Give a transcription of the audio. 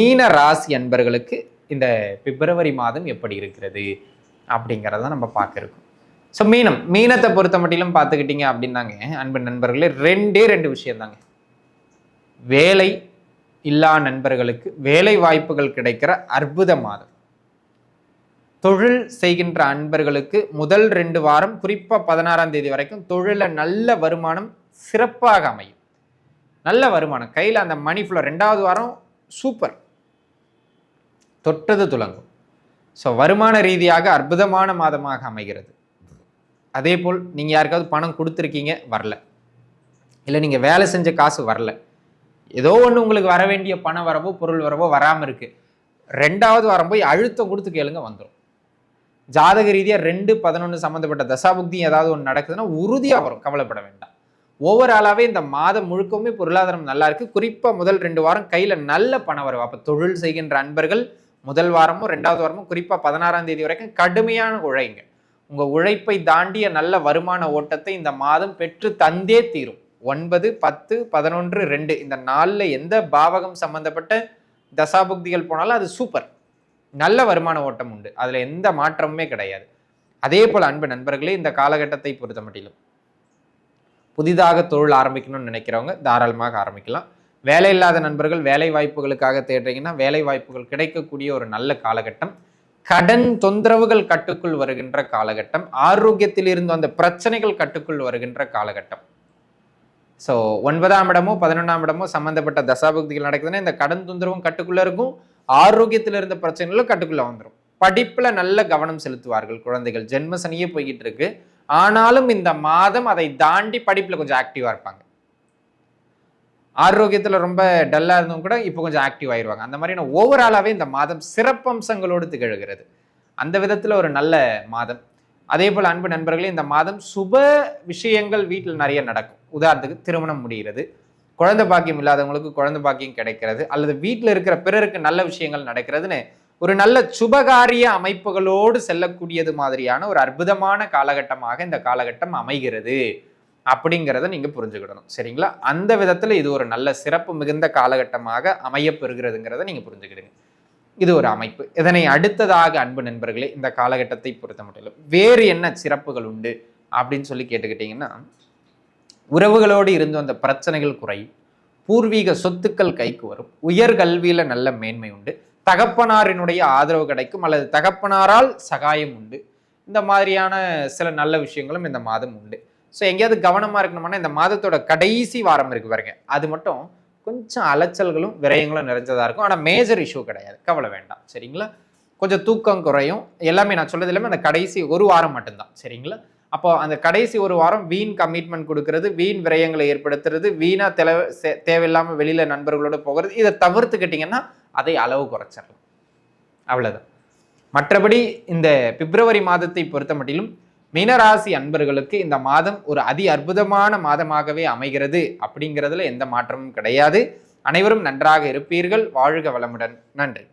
மீன ராசி அன்பர்களுக்கு இந்த பிப்ரவரி மாதம் எப்படி இருக்கிறது அப்படிங்கிறத நம்ம பார்க்க இருக்கோம். ஸோ மீனம் மீனத்தை பொறுத்த மட்டிலும் பார்த்துக்கிட்டீங்க அப்படின்னாங்க. அன்பு நண்பர்களே ரெண்டே ரெண்டு விஷயந்தாங்க வேலை இல்லா நண்பர்களுக்கு வேலை வாய்ப்புகள் கிடைக்கிற அற்புத மாதம். தொழில் செய்கின்ற அன்பர்களுக்கு முதல் ரெண்டு வாரம் குறிப்பாக பதினாறாம் தேதி வரைக்கும் தொழிலில் நல்ல வருமானம் சிறப்பாக அமையும். நல்ல வருமானம். கையில் அந்த மணி ஃப்ளோ ரெண்டாவது வாரம் சூப்பர். தொட்டது துலங்கும். ஸோ வருமான ரீதியாக அற்புதமான மாதமாக அமைகிறது. அதே போல் நீங்கள் யாருக்காவது பணம் கொடுத்துருக்கீங்க வரல. இல்லை நீங்கள் வேலை செஞ்ச காசு வரல. ஏதோ ஒன்று உங்களுக்கு வர வேண்டிய பணம் வரவோ பொருள் வரவோ வராமல் இருக்குது ரெண்டாவது வாரம் போய் அழுத்தம் கொடுத்து கேளுங்க வந்துடும் ஜாதக ரீதியாக ரெண்டு பதினொன்று சம்மந்தப்பட்ட தசாபுக்தி ஏதாவது ஒன்று நடக்குதுன்னா உறுதியாக வரும். கவலைப்பட வேண்டாம். ஓவராலாகவே இந்த மாதம் முழுக்கவுமே பொருளாதாரம் நல்லா இருக்குது குறிப்பாக முதல் ரெண்டு வாரம் கையில் நல்ல பணம் வரும் அப்போ தொழில் செய்கின்ற அன்பர்கள் முதல் வாரமும் ரெண்டாவது வாரமும் குறிப்பாக பதினாறாம் தேதி வரைக்கும் கடுமையான உழைங்க. உங்கள் உழைப்பை தாண்டிய நல்ல வருமான ஓட்டத்தை இந்த மாதம் பெற்று தந்தே தீரும். ஒன்பது பத்து பதினொன்று ரெண்டு. இந்த நாளில் எந்த பாவகம் சம்பந்தப்பட்ட தசாபுக்திகள் போனாலும் அது சூப்பர். நல்ல வருமான ஓட்டம் உண்டு. அதில் எந்த மாற்றமுமே கிடையாது. அதே போல் அன்பு நண்பர்களே இந்த காலகட்டத்தை பொறுத்த மட்டிலும் புதிதாக தொழில் ஆரம்பிக்கணும்னு நினைக்கிறவங்க தாராளமாக ஆரம்பிக்கலாம். வேலை இல்லாத நண்பர்கள் வேலை வாய்ப்புகளுக்காக தேடுறீங்கன்னா வேலை வாய்ப்புகள் கிடைக்கக்கூடிய ஒரு நல்ல காலகட்டம். கடன் தொந்தரவுகள் கட்டுக்குள் வருகின்ற காலகட்டம். ஆரோக்கியத்தில் இருந்து அந்த பிரச்சனைகள் கட்டுக்குள் வருகின்ற காலகட்டம். ஸோ ஒன்பதாம் இடமோ பதினொன்றாம் இடமோ சம்மந்தப்பட்ட தசாபக்திகள் நடக்குதுன்னா இந்த கடன் தொந்தரவும் கட்டுக்குள்ளே இருக்கும். ஆரோக்கியத்தில் இருந்த பிரச்சனைகளும் கட்டுக்குள்ளே வந்துடும் படிப்பில் நல்ல கவனம் செலுத்துவார்கள் குழந்தைகள். ஜென்ம சனியே போய்கிட்டு இருக்கு. ஆனாலும் இந்த மாதம் அதை தாண்டி படிப்பில் கொஞ்சம் ஆக்டிவாக இருப்பாங்க. ஆரோக்கியத்தில் ரொம்ப டல்லாக இருந்தவங்க கூட இப்போ கொஞ்சம் ஆக்டிவ் ஆயிடுவாங்க அந்த மாதிரியான ஓவராலாகவே இந்த மாதம் சிறப்பம்சங்களோடு திகழ்கிறது. அந்த விதத்தில் ஒரு நல்ல மாதம். அதே போல் அன்பு நண்பர்களே இந்த மாதம் சுப விஷயங்கள் வீட்டில் நிறைய நடக்கும். உதாரணத்துக்கு திருமணம் முடிகிறது. குழந்தை பாக்கியம் இல்லாதவங்களுக்கு குழந்தை பாக்கியம் கிடைக்கிறது. அல்லது வீட்டில் இருக்கிற பிறருக்கு நல்ல விஷயங்கள் நடக்கிறதுன்னு ஒரு நல்ல சுபகாரிய அமைப்புகளோடு செல்லக்கூடியது மாதிரியான ஒரு அற்புதமான காலகட்டமாக இந்த காலகட்டம் அமைகிறது. அப்படிங்கிறத நீங்கள் புரிஞ்சுக்கிடணும். சரிங்களா? அந்த விதத்தில் இது ஒரு நல்ல சிறப்பு மிகுந்த காலகட்டமாக அமையப்பெறுகிறதுங்கிறத நீங்கள் புரிஞ்சுக்கிடுங்க. இது ஒரு அமைப்பு. இதனை அடுத்ததாக அன்பு நண்பர்களே இந்த காலகட்டத்தை பொறுத்த மட்டும் வேறு என்ன சிறப்புகள் உண்டு அப்படின்னு சொல்லி கேட்டுக்கிட்டிங்கன்னா உறவுகளோடு இருந்து வந்த பிரச்சனைகள் குறையும் பூர்வீக சொத்துக்கள் கைக்கு வரும் உயர்கல்வியில் நல்ல மேன்மை உண்டு தகப்பனாரினுடைய ஆதரவு கிடைக்கும் அல்லது தகப்பனாரால் சகாயம் உண்டு. இந்த மாதிரியான சில நல்ல விஷயங்களும் இந்த மாதம் உண்டு. ஸோ எங்கேயாவது கவனமாக இருக்கணும்னா இந்த மாதத்தோட கடைசி வாரம் இருக்கு பாருங்க. அது மட்டும் கொஞ்சம் அலைச்சல்களும் விரயங்களும் நிறைஞ்சதாக இருக்கும். ஆனால் மேஜர் இஷ்யூ கிடையாது. கவலை வேண்டாம். சரிங்களா? கொஞ்சம் தூக்கம் குறையும். எல்லாமே நான் சொல்கிறது எல்லாமே அந்த கடைசி ஒரு வாரம் மட்டும்தான். சரிங்களா? அப்போ அந்த கடைசி ஒரு வாரம் வீண் கமிட்மெண்ட் கொடுக்கறது வீண் விரயங்களை ஏற்படுத்துறது வீணாக தெல தேவையில்லாமல் வெளியில் நண்பர்களோடு போகிறது இதை தவிர்த்துக்கிட்டிங்கன்னா அதை அளவு குறைச்சிடலாம். அவ்வளோதான் மற்றபடி இந்த பிப்ரவரி மாதத்தை பொறுத்த மட்டிலும் மீனராசி அன்பர்களுக்கு இந்த மாதம் ஒரு அதி அற்புதமான மாதமாகவே அமைகிறது. அப்படிங்கிறதுல எந்த மாற்றமும் கிடையாது. அனைவரும் நன்றாக இருப்பீர்கள். வாழ்க வளமுடன். நன்றி.